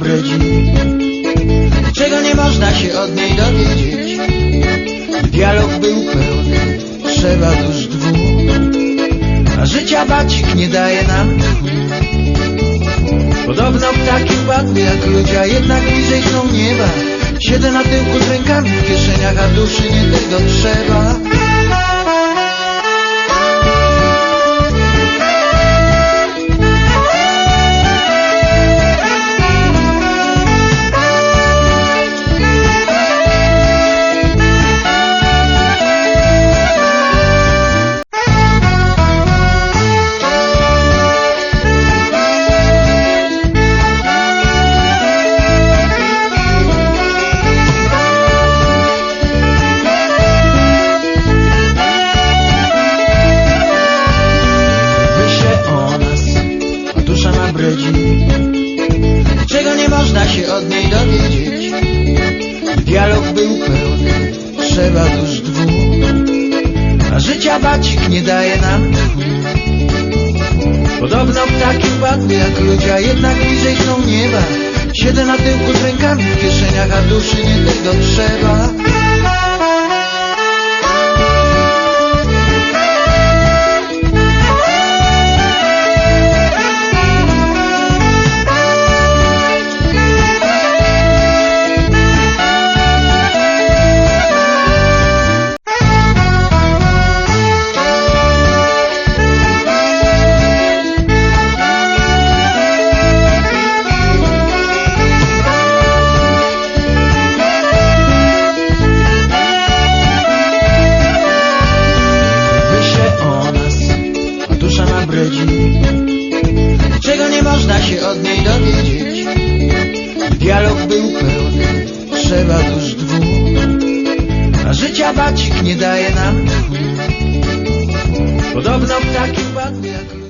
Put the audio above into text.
brodzi Czego nie można się od niej dowiedzieć? Dialog był pełny, trzeba tuż dwóch A życia bacik nie daje nam Podobno ptaki padły jak ludzie, a jednak bliżej są nieba. Siedzę na tyłku z rękami w kieszeniach, a duszy nie tego trzeba. Czego nie można się od niej dowiedzieć? Dialog był pełny, trzeba dusz dwóch. A życia bacik nie daje nam Podobno ptaki padły jak ludzie, a jednak bliżej są nieba. Siedzę na tyłku z rękami w kieszeniach, a duszy nie tego trzeba można się od niej dowiedzieć. Dialog był pełny, trzeba dusz dwóch. A życia bacik nie daje nam. Podobno ptaki padły jak